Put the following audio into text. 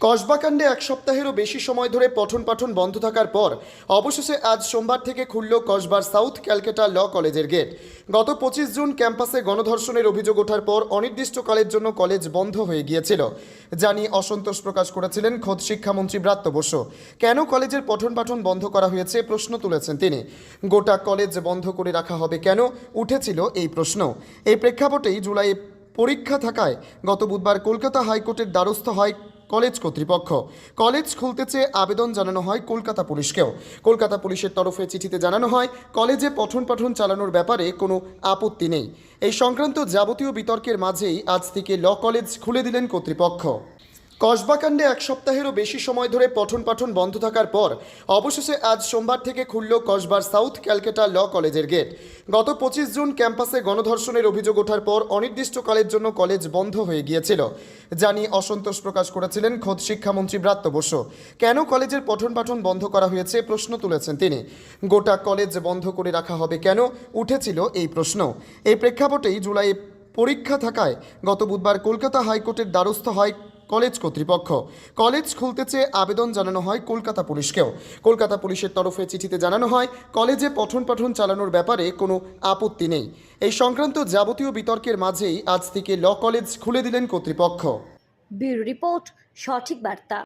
কসবাকাণ্ডে এক সপ্তাহেরও বেশি সময় ধরে পঠন পাঠন বন্ধ থাকার পর অবশেষে আজ সোমবার থেকে খুলল কসবার সাউথ ক্যালকাটা ল কলেজের গেট। গত পঁচিশ জুন ক্যাম্পাসে গণধর্ষণের অভিযোগ ওঠার পর অনির্দিষ্টকালের জন্য কলেজ বন্ধ হয়ে গিয়েছিল। জানি অসন্তোষ প্রকাশ করেছিলেন খোদ শিক্ষামন্ত্রী ব্রাত্য বসু। কেন কলেজের পঠন পাঠন বন্ধ করা হয়েছে প্রশ্ন তুলেছেন তিনি। গোটা কলেজ বন্ধ করে রাখা হবে কেন উঠেছিল এই প্রশ্ন। এই প্রেক্ষাপটেই জুলাই পরীক্ষা থাকায় গত বুধবার কলকাতা হাইকোর্টের দ্বারস্থ হয় কলেজ কর্তৃপক্ষ। কলেজ খুলতে চেয়ে আবেদন জানানো হয় কলকাতা পুলিশকেও। কলকাতা পুলিশের তরফে চিঠিতে জানানো হয়, কলেজে পঠন পাঠন চালানোর ব্যাপারে কোনো আপত্তি নেই। এই সংক্রান্ত যাবতীয় বিতর্কের মাঝেই আজ থেকে ল কলেজ খুলে দিলেন কর্তৃপক্ষ। কসবাকাণ্ডে এক সপ্তাহেরও বেশি সময় ধরে পঠন পাঠন বন্ধ থাকার পর, অবশেষে আজ সোমবার থেকে খুলল কসবার সাউথ ক্যালকাটা ল কলেজের গেট। গত পঁচিশ জুন ক্যাম্পাসে গণধর্ষণের অভিযোগ ওঠার পর অনির্দিষ্টকালের জন্য কলেজ বন্ধ হয়ে গিয়েছিল। জানি অসন্তোষ প্রকাশ করেছিলেন খোদ শিক্ষামন্ত্রী ব্রাত্য বসু। কেন কলেজের পঠন পাঠন বন্ধ করা হয়েছে প্রশ্ন তুলেছেন তিনি। গোটা কলেজ বন্ধ করে রাখা হবে কেন? উঠেছিল এই প্রশ্ন। এই প্রেক্ষাপটেই জুলাই পরীক্ষা থাকায় গত বুধবার কলকাতা হাইকোর্টের দ্বারস্থ হয় কলেজ কর্তৃপক্ষ। কলেজ খুলতে চেয়ে আবেদন জানানো হয় কলকাতা পুলিশকেও। কলকাতা পুলিশের তরফে চিঠিতে জানানো হয়, কলেজে পঠন পাঠন চালানোর ব্যাপারে কোনো আপত্তি নেই। এই সংক্রান্ত যাবতীয় বিতর্কের মাঝেই আজ থেকে ল কলেজ খুলে দিলেন কর্তৃপক্ষ। ব্যুরো রিপোর্ট, সঠিক বার্তা।